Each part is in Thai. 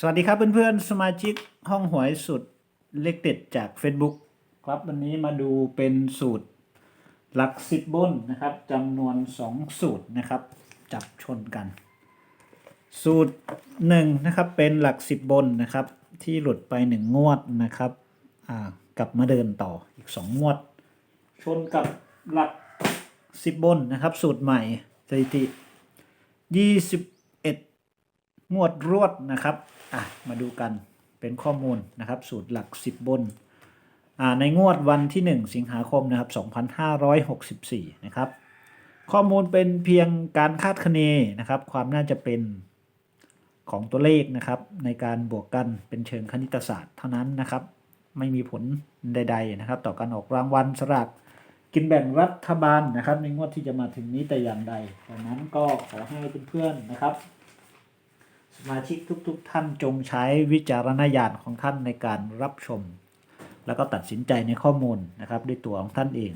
สวัสดีครับเพื่อนๆ สมาชิกห้องหวยสุดเลขเด็ดจาก Facebook ครับวันนี้มาดูเป็นสูตรหลักสิบบนนะครับจำนวน 2 สูตรนะครับ จับชนกัน สูตรหนึ่งนะครับเป็นหลักสิบบนนะครับ ที่หลุดไปหนึ่งงวดนะครับอ่ากลับมาเดินต่ออีก 2 งวด ชนกับหลักสิบบนนะครับ สูตรใหม่สถิติ21 งวดรวดนะครับอะมาดูกันเป็นข้อมูลนะครับ สูตรหลัก 10 บนอ่าในงวดวันที่ 1 สิงหาคมนะครับ2564นะครับข้อมูลเป็นเพียงการคาดคะเนนะครับ ความน่าจะเป็นของตัวเลขนะครับ ในการบวกกันเป็นเชิงคณิตศาสตร์เท่านั้นนะครับ ไม่มีผลใด ๆนะครับ ต่อการออกรางวัลสลากกินแบ่งรัฐบาลนะครับ ในงวดที่จะมาถึงนี้แต่อย่างใดดังนั้นก็ขอให้เพื่อนๆนะครับ มาชิกทุกๆทท่านจงใช้วิจารณญาณของท่านในการรับชม แล้วก็ตัดสินใจในข้อมูลนะครับด้วยตัวของท่านเอง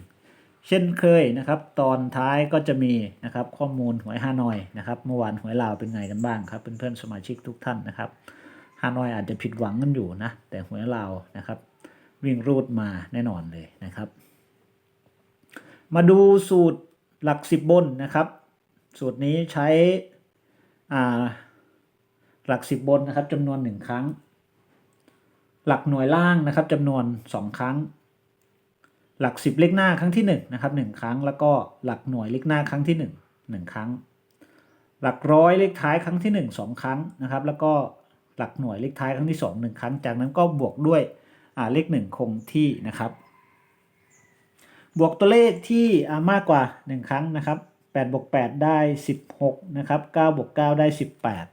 เช่นเคยนะครับ ตอนท้ายก็จะมีนะครับข้อมูลหวยฮานอยนะครับเมื่อวานหวยลาวเป็นไงกันบ้างครับเพื่อนๆสมาชิกทุกท่านนะครับฮานอยอาจจะผิดหวังกันอยู่นะแต่หวยลาวนะครับ วิ่งรูดมาแน่นอนเลยนะครับ มาดูสูตรหลักสิบบนนะครับ สูตรนี้ใช้อ่า หลักสิบบนนะครับจำนวนหนึ่งครั้ง หลักหน่วยล่างนะครับจำนวนสองครั้ง หลักสิบเลขหน้าครั้งที่หนึ่งนะครับหนึ่งครั้ง แล้วก็หลักหน่วยเลขหน้าครั้งที่หนึ่งหนึ่งครั้ง หลักร้อยเลขท้ายครั้งที่หนึ่งสองครั้งนะครับ แล้วก็หลักหน่วยเลขท้ายครั้งที่สองหนึ่งครั้ง จากนั้นก็บวกด้วยเลขหนึ่งคงที่นะครับ บวกตัวเลขที่มากกว่า 1 ครั้งนะครับ8บวก8ได้ 16นะครับ9บวก9ได้ 18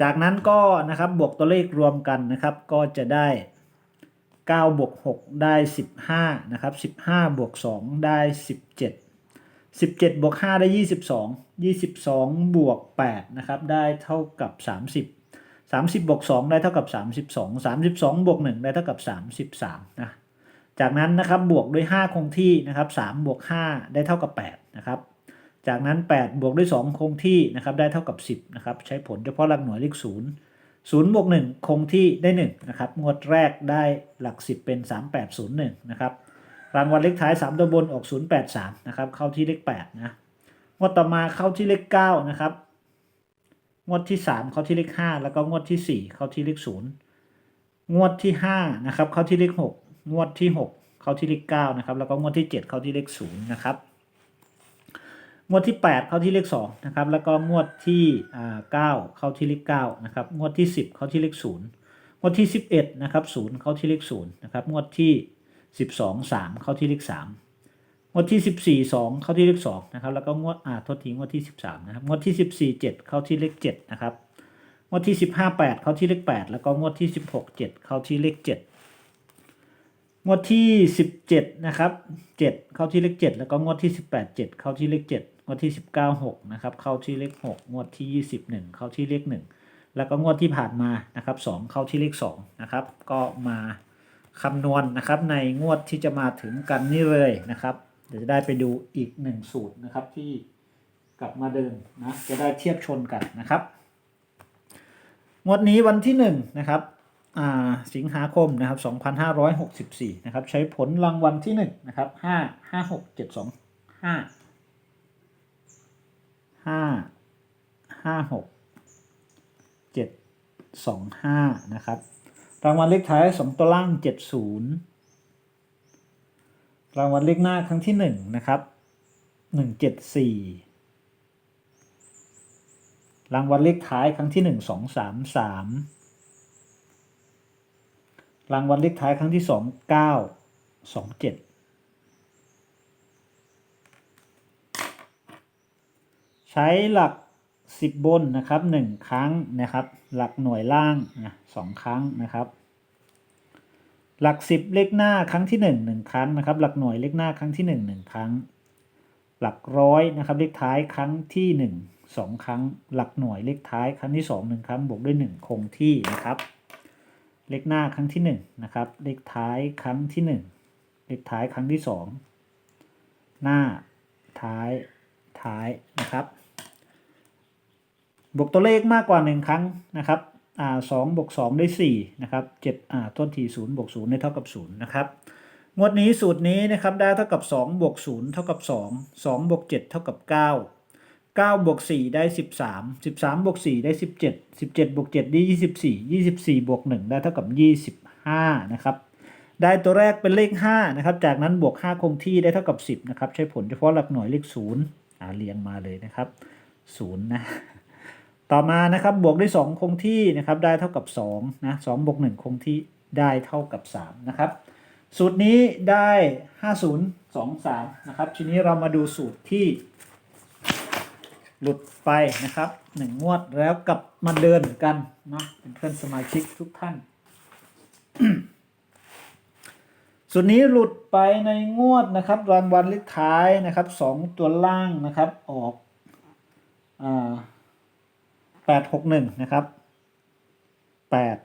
จากนั้นก็นะครับบวกตัวเลขรวมกันนะครับ ก็จะได้9บวก6ได้ 15นะครับ15บวก2ได้ 17 17บวก5ได้ 22 22บวก8นะครับได้เท่ากับ 30 30บวก2ได้เท่ากับ 32 32บวก1ได้เท่ากับ 33นะจากนั้นนะครับบวกด้วย 5 คงที่นะครับ3บวก5ได้เท่ากับ8นะครับ จากนั้น 8 บวกด้วย 2 คงที่นะครับได้เท่ากับ 10นะครับใช้ผลเฉพาะหลักหน่วยเลข0 0บวก1คงที่ได้1นะครับงวดแรกได้หลัก 10 เป็น 3801นะครับรางวัลเลขท้าย 3 ตัวบนออก 083นะครับเข้าที่เลข8นะงวดต่อมาเข้าที่เลข9นะครับงวดที่ 3 เข้าที่เลข 5 แล้วก็งวดที่ 4 เข้าที่เลข 0 งวดที่5นะครับเข้าที่เลข 6 งวดที่ 6 เข้าที่เลข9นะครับแล้วก็งวดที่ 7 เข้าที่เลข0นะครับ งวดที่ 8 เข้าที่เลข2นะครับแล้วก็งวดที่อ่าเข้าที่เลข9นะครับงวดที่ 10 เข้าที่เลข0งวดที่ 11นะครับ0เข้าที่เลข0นะครับงวดที่ 12 3 เข้าที่เลข3งวดที่ 14 2 เข้าที่เลข2นะครับแล้วก็งวดอ่าโทษทีงวดที่ 13นะครับงวดที่ 14 7 เข้าที่เลข7นะครับงวดที่ 15 8 เข้าที่เลข 8 แล้วก็งวดที่ 16 7 เข้าที่เลข 7งวดที่ 17 นะครับ 7 เข้าที่เลข 7 แล้วก็งวดที่ 18 7 เข้าที่เลข 7 งวดที่19 6นะครับเข้าที่เลข6งวดที่21เข้าที่เลข1แล้วก็งวดที่ผ่านมานะครับ2เข้าที่เลข2นะครับก็มาคำนวณนะครับในงวดที่จะมาถึงกันนี่เลยนะครับเดี๋ยวจะได้ไปดูอีก1สูตรนะครับที่กลับมาเดิมนะจะได้เทียบชนกันนะครับ งวดนี้วันที่1นะครับอ่าสิงหาคมนะครับ2564นะครับใช้ผลรางวัลที่1นะครับ5 5 6 7 2 5 ห้าห้าหกเจ็ดสองห้านะครับ รางวัลเลขท้ายสองตัวล่างเจ็ดศูนย์รางวัลเลขหน้าครั้งที่หนึ่งนะครับหนึ่งเจ็ดสี่รางวัลเลขท้ายครั้งที่หนึ่งสองสามสามรางวัลเลขท้ายครั้งที่สองเก้าสองเจ็ด ใช้หลักสิบบนนะครับหนึ่งครั้งนะครับ หลักหน่วยล่างนะสองครั้งนะครับ หลักสิบเลขหน้าครั้งที่หนึ่งหนึ่งครั้งนะครับ หลักหน่วยเลขหน้าครั้งที่หนึ่งหนึ่งครั้ง หลักร้อยนะครับ เลขท้ายครั้งที่หนึ่งสองครั้ง หลักหน่วยเลขท้ายครั้งที่สองหนึ่งครั้ง บวกด้วยหนึ่งคงที่นะครับ เลขหน้าครั้งที่หนึ่งนะครับ เลขท้ายครั้งที่หนึ่งเลขท้ายครั้งที่สองหน้าท้ายท้ายนะครับ บวกตัวเลขมากกว่าหนึ่งครั้งนะครับอ่าสองบวกสองได้สี่นะครับเจ็ดอ่าต้นทีศูนย์บวกศูนย์ได้เท่ากับศูนย์นะครับงวดนี้สูตรนี้นะครับได้เท่ากับ2บวก0เท่ากับ 2 2บวก7เท่ากับ 9 9บวก4ได้ 13 13บวก4ได้ 17 17บวก7ได้ 24 24บวก1ได้เท่ากับ 25นะครับได้ตัวแรกเป็นเลข5นะครับจากนั้นบวก 5 คงที่ได้เท่ากับ 10นะครับใช้ผลเฉพาะหลักหน่วยเลข0อ่าเรียงมาเลยนะครับ0นะ ต่อมานะครับบวกด้วย 2 คงที่นะครับได้เท่ากับ2นะ2บวก1คงที่ได้เท่ากับ3นะครับสูตรนี้ได้ 5023นะครับทีนี้เรามาดูสูตรที่ หลุดไปนะครับหนึ่งงวดแล้วกลับมาเดินกันเนาะเป็นเพื่อนสมาชิกทุกท่านสูตรนี้หลุดไปในงวดนะครับรางวัลเลขท้ายนะครับสองตัวล่างนะครับออกอ่า ดหกหนึ่งนะครับแปด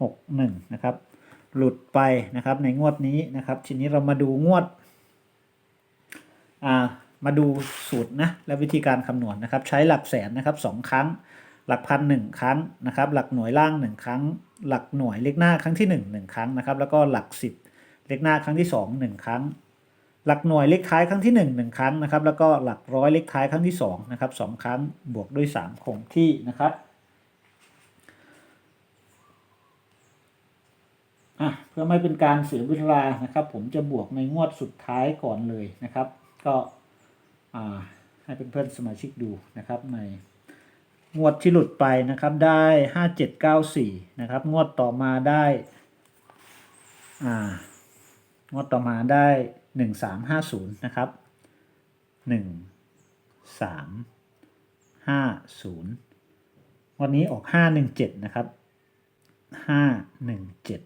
หกหนึ่งนะครับ หลุดไปนะครับในงวดนี้นะครับ ทีนี้เรามาดูงวดอ่ามาดูสูตรนะและวิธีการคำนวณนะครับ ใช้หลักแสนนะครับสองครั้ง หลักพันหนึ่งครั้งนะครับ หลักหน่วยล่างหนึ่งครั้ง หลักหน่วยเลขหน้าครั้งที่หนึ่งหนึ่งครั้งนะครับ แล้วก็หลักสิบเลขหน้าครั้งที่สองหนึ่งครั้ง หลักหน่วยเลขท้ายครั้งที่หนึ่งหนึ่งครั้งนะครับ แล้วก็หลักร้อยเลขท้ายครั้งที่สองนะครับสองครั้งบวกด้วยสามคงที่นะครับอะเพื่อไม่เป็นการเสียเวลานะครับ ผมจะบวกในงวดสุดท้ายก่อนเลยนะครับ ก็อ่าให้เป็นเพื่อนๆสมาชิกดูนะครับ ในงวดที่หลุดไปนะครับได้ห้าเจ็ดเก้าสี่นะครับ งวดต่อมาได้อ่างวดต่อมาได้ หนึ่งสามห้าศูนย์นะครับหนึ่งสามห้าศูนย์วันนี้ออกห้าหนึ่งเจ็ดนะครับห้าหนึ่งเจ็ด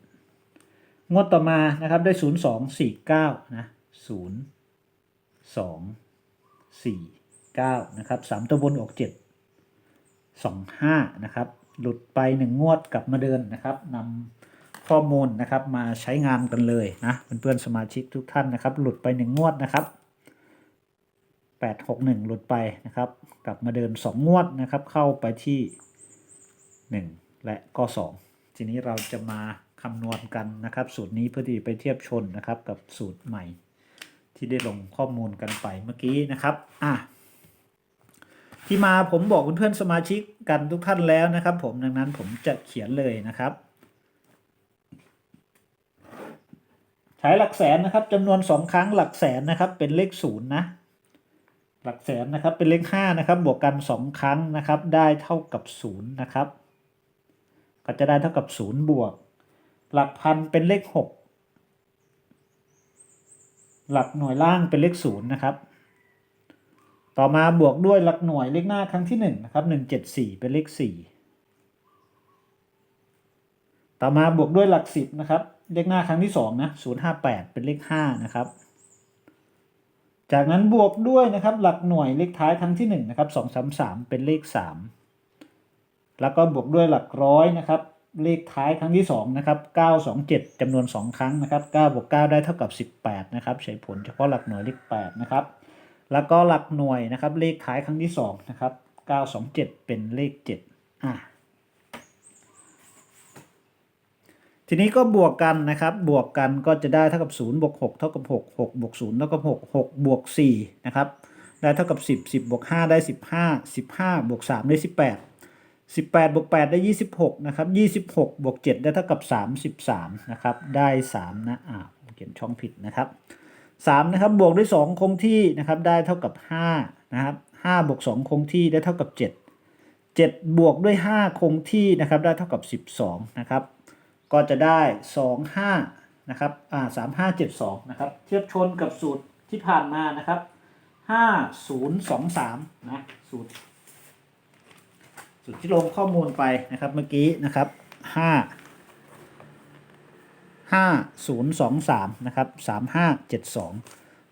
งวดต่อมานะครับได้ 0 2 4 9 นะ 0 2 4 9 นะครับ 3 ตัวบนออก 7 2 5 นะครับ หลุดไป 1 งวดกลับมาเดินนะครับนำ ข้อมูลนะครับมาใช้งานกันเลยนะเพื่อนๆสมาชิกทุกท่านนะครับ หลุดไป1งวดนะครับ8 6 1หลุดไปนะครับ กลับมาเดิน2งวดนะครับ เข้าไปที่1และก็2ทีนี้เราจะมาคำนวณกันนะครับ สูตรนี้เพื่อที่ไปเทียบชนนะครับกับสูตรใหม่ ที่ได้ลงข้อมูลกันไปเมื่อกี้นะครับอะที่มาผมบอกเพื่อนๆสมาชิกกันทุกท่านแล้วนะครับ ผมดังนั้นผมจะเขียนเลยนะครับ ใช้หลักแสนนะครับจำนวนสองครั้งหลักแสนนะครับ เป็นเลขศูนย์นะ หลักแสนนะครับเป็นเลขห้านะครับบวกกันสองครั้งนะครับ ได้เท่ากับศูนย์นะครับ ก็จะได้เท่ากับศูนย์บวก หลักพันเป็นเลขหกหลักหน่วยล่างเป็นเลขศูนย์นะครับ ต่อมาบวกด้วยหลักหน่วยเลขหน้าครั้งที่หนึ่งนะครับหนึ่งเจ็ดสี่เป็นเลขสี่ต่อมาบวกด้วยหลักสิบนะครับ เลขหน้าครั้งที่สองนะศูนย์ห้าแปดเป็นเลขห้านะครับจากนั้นบวกด้วยนะครับหลักหน่วยเลขท้ายครั้งที่หนึ่งนะครับสองสามสามเป็นเลขสามแล้วก็บวกด้วยหลักร้อยนะครับเลขท้ายครั้งที่2นะครับ927จำนวน 2 ครั้งนะครับ9บวก9ได้เท่ากับ 18นะครับใช้ผลเฉพาะหลักหน่วยเลข8นะครับแล้วก็หลักหน่วยนะครับเลขท้ายครั้งที่2นะครับ927 เป็นเลข7อะ ทีนี้ก็บวกกันนะครับ บวกกันก็จะได้เท่ากับ0บวก6เท่ากับ6 6บวก0เท่ากับ6 6บวก4นะครับ ได้เท่ากับ 10 10บวก5ได้ 15 15บวก3ได้ 18 18บวก8ได้ 26นะครับ26บวก7ได้เท่ากับ 33นะครับได้ 3 นะอ่าเขียนช่องผิดนะครับ3นะครับบวกด้วย 2 คงที่นะครับได้เท่ากับ5นะครับ5บวก2คงที่ได้เท่ากับ 7 7 บวกด้วย 5 คงที่นะครับได้เท่ากับ 12นะครับ ก็จะได้ 2 5 นะครับ อ่า 3 5 7 2 นะครับ เทียบชนกับสูตรที่ผ่านมานะครับ 5 0 2 3 นะ สูตรสุดที่ลงข้อมูลไปนะครับเมื่อกี้นะครับห้าห้าศูนย์สองสามนะครับสามห้าเจ็ดสอง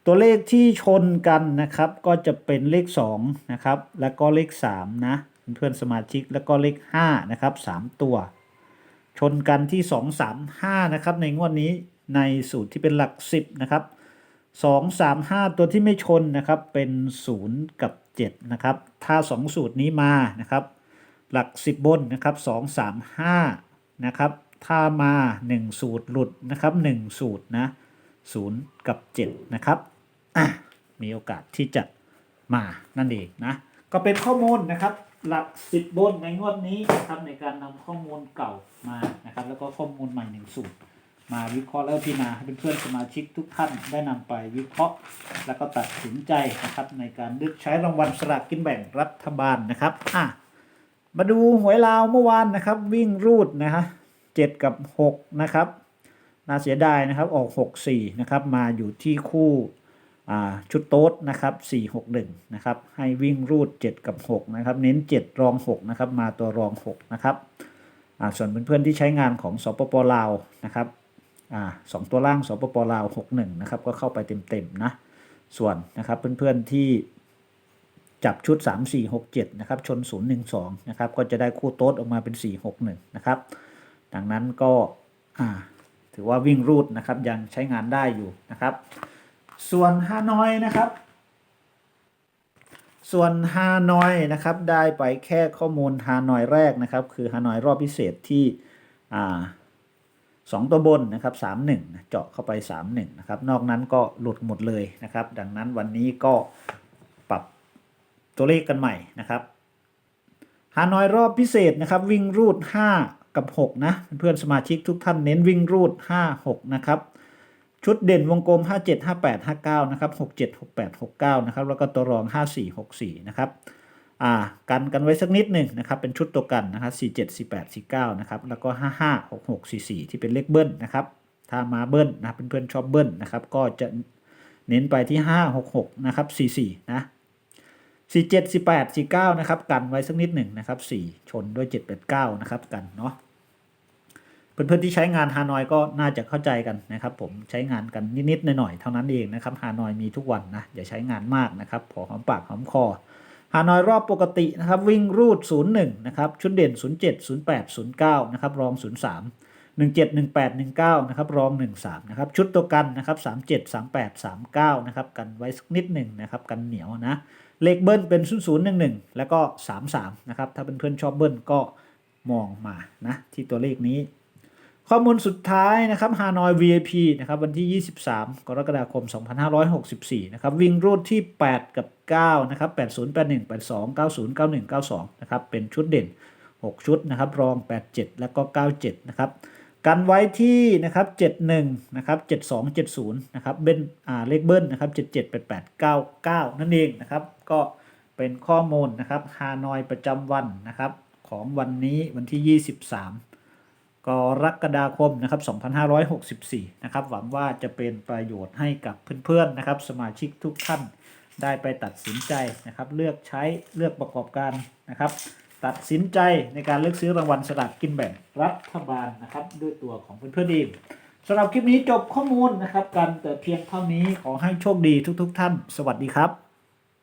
ตัวเลขที่ชนกันนะครับ ก็จะเป็นเลขสองนะครับ แล้วก็เลขสามนะ เพื่อนสมาชิกแล้วก็เลขห้านะครับสามตัว ชนกันที่สองสามห้านะครับ ในงวดนี้ในสูตรที่เป็นหลักสิบนะครับสองสามห้าตัวที่ไม่ชนนะครับเป็นศูนย์กับเจ็ดนะครับ ถ้าสองสูตรนี้มานะครับ หลัก 10 บนนะครับ 2 3 5 นะครับ ถ้ามา 1 สูตรหลุดนะครับ 1 สูตรนะ0กับ 7 นะครับ มีโอกาสที่จะมานั่นเองนะ ก็เป็นข้อมูลนะครับ หลัก10บบนในงวดนี้นะครับในการนำข้อมูลเก่ามานะครับ แล้วก็ข้อมูลใหม่หนึ่งสูตรมาวิเคราะห์แล้วพิจารณาให้เพื่อนสมาชิกทุกท่านได้นำไปวิเคราะห์ แล้วก็ตัดสินใจนะครับ ในการเลือกใช้รางวัลสลากกินแบ่งรัฐบาลนะครับอะมาดูหวยลาวเมื่อวานนะครับ วิ่งรูดนะฮะเจ็ดกับหกนะครับน่าเสียดายนะครับออกหกสี่นะครับมาอยู่ที่คู่ ชุดโต๊ดนะครับสี่หกหนึ่งนะครับให้วิ่งรูดเจ็ดกับหกนะครับ เน้นเจ็ดรองหกนะครับ มาตัวรองหกนะครับอ่าส่วนเพื่อนๆที่ใช้งานของสปปลาวนะครับอสองตัวล่างสปปลาวหกหนึ่งนะครับ ก็เข้าไปเต็มๆนะ ส่วนนะครับเพื่อนๆที่จับชุด 3 4 6 7 นะครับ ชน 0 1 2 นะครับ ก็จะได้คู่โต๊ดออกมาเป็น 4 6 1 นะครับ ดังนั้นก็ถือว่าวิ่งรูดนะครับยังใช้งานได้อยู่นะครับ ส่วนฮานอยนะครับ ส่วนฮานอยนะครับได้ไปแค่ข้อมูลฮานอยแรกนะครับ คือฮานอยรอบพิเศษที่สองตัวบนนะครับสามหนึ่งเจาะเข้าไปสามหนึ่งนะครับ นอกนั้นก็หลุดหมดเลยนะครับ ดังนั้นวันนี้ก็ปรับตัวเลขกันใหม่นะครับฮานอยรอบพิเศษนะครับ วิ่งรูด 5 กับ 6 นะ เพื่อนสมาชิกทุกท่านเน้นวิ่งรูด 5 6 นะครับ ชุดเด่นวงกลม 57 58 59 นะครับ 67 68 69 นะครับ แล้วก็ตัวรอง 54 64 นะครับ อ่า กันกันไว้สักนิดหนึ่งนะครับ เป็นชุดตัวกันนะครับ 47 48 49 นะครับ แล้วก็ 55 66 44 ที่เป็นเลขเบิ้ลนะครับ ถ้ามาเบิ้ลนะเพื่อนๆชอบเบิ้ลนะครับ ก็จะเน้นไปที่ 5 66 นะครับ 44 นะ 47 18 49 นะครับ กันไว้สักนิดหนึ่งนะครับ 4 ชนด้วย 7 8 9 นะครับ กันเนาะ เพื่อนๆที่ใช้งานฮานอยก็น่าจะเข้าใจกันนะครับ ผมใช้งานกันนิดๆหน่อยๆเท่านั้นเองนะครับฮานอยมีทุกวันนะอย่าใช้งานมากนะครับพอหอมปากหอมคอฮานอยรอบปกตินะครับวิ่งรูด 01 นะครับชุดเด่น 07 08 09 นะครับรอง 03 17 18 19 นะครับรอง 13 นะครับชุดตัวกันนะครับ 37 38 39 นะครับกันไว้สักนิดหนึ่งนะครับกันเหนียวนะเลขเบิ้ลเป็น 0011 แล้วก็ 33 นะครับถ้าเป็นเพื่อนๆชอบเบิ้ลก็มองมานะที่ตัวเลขนี้ ข้อมูลสุดท้ายนะครับฮานอย VIP นะครับวันที่ 23 กรกฎาคม 2564 นะครับวิ่งรูดที่ 8 กับ 9 นะครับ 80 81 82 90 91 92 นะครับ เป็นชุดเด่น 6 ชุดนะครับ รอง 87 แล้วก็ 97 นะครับ กันไว้ที่นะครับ 71 นะครับ 72 70 นะครับ เบิ้ลอ่าเลขเบิ้ลนะครับ 77 88 99 นั่นเองนะครับ ก็เป็นข้อมูลนะครับฮานอยประจำวันนะครับของวันนี้วันที่ 23 กรกฎาคมนะครับ2564นะครับหวังว่าจะเป็นประโยชน์ให้กับเพื่อนๆนะครับ สมาชิกทุกท่านได้ไปตัดสินใจนะครับ เลือกใช้เลือกประกอบการนะครับ ตัดสินใจในการเลือกซื้อรางวัลสลากกินแบ่งรัฐบาลนะครับ ด้วยตัวของเพื่อนๆเองสำหรับคลิปนี้จบข้อมูลนะครับ กันแต่เพียงเท่านี้ขอให้โชคดีทุก ๆ ท่าน สวัสดีครับ